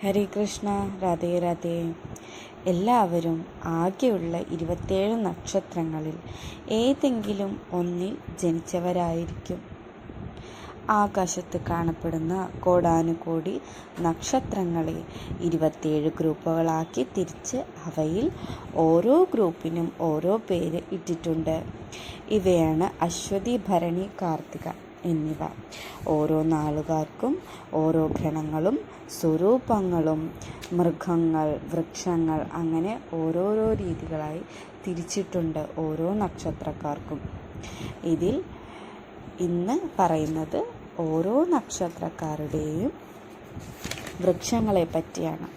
ഹരേ കൃഷ്ണ രാധേ രാധേ. എല്ലാവരും ആകെയുള്ള ഇരുപത്തേഴ് നക്ഷത്രങ്ങളിൽ ഏതെങ്കിലും ഒന്നിൽ ജനിച്ചവരായിരിക്കും. ആകാശത്ത് കാണപ്പെടുന്ന കോടാനുകോടി നക്ഷത്രങ്ങളെ ഇരുപത്തിയേഴ് ഗ്രൂപ്പുകളാക്കി തിരിച്ച് അവയിൽ ഓരോ ഗ്രൂപ്പിനും ഓരോ പേര് ഇട്ടിട്ടുണ്ട്. ഇവയാണ് അശ്വതി ഭരണി കാർത്തിക. എന്നിവ. ഓരോ നാളുകാർക്കും ഓരോ ഗണങ്ങളും സ്വരൂപങ്ങളും മൃഗങ്ങൾ വൃക്ഷങ്ങൾ അങ്ങനെ ഓരോരോ രീതികളായി തിരിച്ചിട്ടുണ്ട് ഓരോ നക്ഷത്രക്കാർക്കും. ഇതിൽ ഇന്ന് പറയുന്നത് ഓരോ നക്ഷത്രക്കാരുടെയും വൃക്ഷങ്ങളെ പറ്റിയാണ്.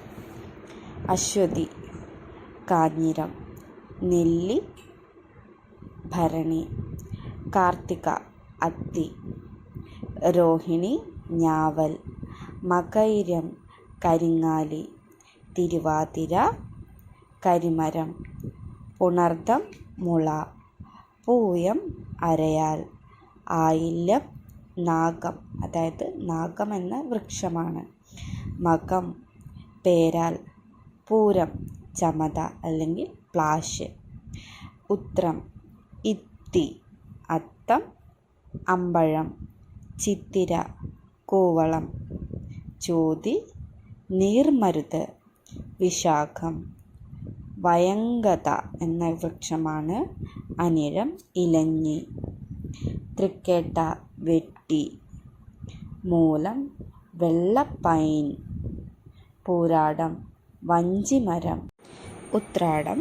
അശ്വതി കാഞ്ഞിരം നെല്ലി ഭരണി കാർത്തിക അത്തി. രോഹിണി ഞാവൽ. മകൈരം കരിങ്ങാലി. തിരുവാതിര കരിമരം. പുണർദം മുള. പൂയം അരയാൽ. ആയില്യം നാഗം. അതായത് നാഗം എന്ന വൃക്ഷമാണ്. മകം പേരാൽ. പൂരം ചമത അല്ലെങ്കിൽ പ്ലാശ്. ഉത്രം ഇത്തി. അത്തം അമ്പഴം ചിത്തിര കൂവളം ചോതി നീർമരുത് വിശാഖം വയങ്കത എന്ന വൃക്ഷമാണ് അനിഴം ഇലഞ്ഞി തൃക്കേട്ട വെട്ടി മൂലം വെള്ളപ്പൈൻ പൂരാടം വഞ്ചിമരം ഉത്രാടം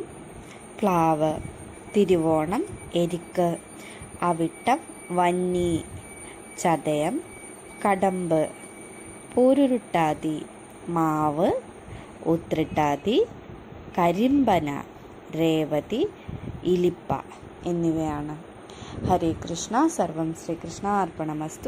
പ്ലാവ് തിരുവോണം എരിക്ക് അവിട്ടം വന്നി ചതയം കടമ്പ് പൂരുരുട്ടാതി മാവ് ഉത്രിട്ടാതി കരിമ്പന രേവതി ഇലിപ്പ എന്നിവയാണ്. ഹരേ കൃഷ്ണ. സർവം ശ്രീകൃഷ്ണ അർപ്പണമസ്തു